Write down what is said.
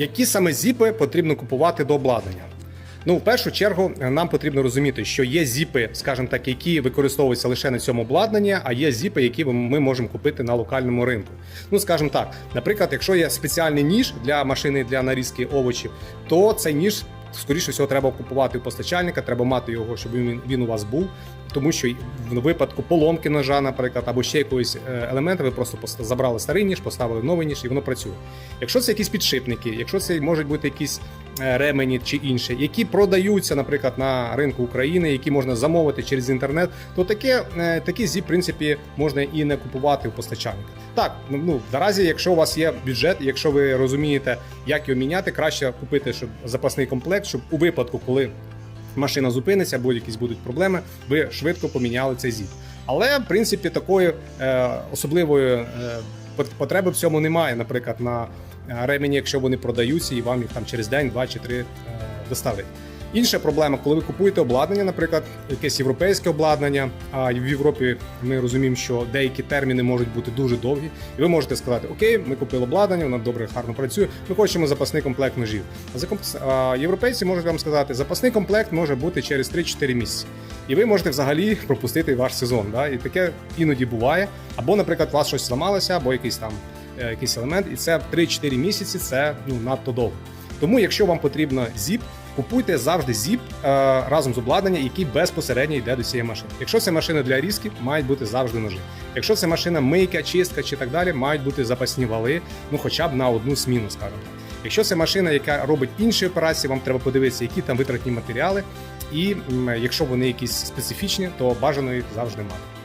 Які саме зіпи потрібно купувати до обладнання? Ну, в першу чергу, нам потрібно розуміти, що є зіпи, скажімо так, які використовуються лише на цьому обладнанні, а є зіпи, які ми можемо купити на локальному ринку. Ну, скажімо так, наприклад, якщо є спеціальний ніж для машини для нарізки овочів, то цей ніж. Скоріше всього, треба купувати у постачальника, треба мати його, щоб він, він у вас був. Тому що в випадку поломки ножа, наприклад, або ще якогось е, елемента, ви просто забрали старий ніж, поставили новий ніж, і воно працює. Якщо це якісь підшипники, якщо це можуть бути якісь е, ремені чи інші, які продаються, наприклад, на ринку України, які можна замовити через інтернет, то таке е, такі зі, в принципі, можна і не купувати у постачальника. Так, ну, ну наразі, якщо у вас є бюджет, якщо ви розумієте, як його міняти, краще купити щоб запасний комплект, щоб у випадку, коли машина зупиниться, або якісь будуть проблеми, ви швидко поміняли цей зіп. Але в принципі такої е, особливої е, потреби в цьому немає. Наприклад, на е, ремені, якщо вони продаються, і вам їх там через день, два чи три е, доставлять. Інша проблема, коли ви купуєте обладнання, наприклад, якесь європейське обладнання. А в Європі ми розуміємо, що деякі терміни можуть бути дуже довгі, і ви можете сказати: Окей, ми купили обладнання, воно добре, гарно працює. Ми хочемо запасний комплект ножів. А за європейці можуть вам сказати, запасний комплект може бути через 3-4 місяці. І ви можете взагалі пропустити ваш сезон. Да? І таке іноді буває. Або, наприклад, у вас щось зламалося, або якийсь там е, якийсь елемент, і це 3-4 місяці це ну надто довго. Тому, якщо вам потрібно зіп, купуйте завжди зіп е, разом з обладнанням, який безпосередньо йде до цієї машини. Якщо це машина для різки, мають бути завжди ножи. Якщо це машина мийка, чистка чи так далі, мають бути запасні вали, ну хоча б на одну зміну, скажімо. Якщо це машина, яка робить інші операції, вам треба подивитися, які там витратні матеріали, і якщо вони якісь специфічні, то бажано їх завжди мати.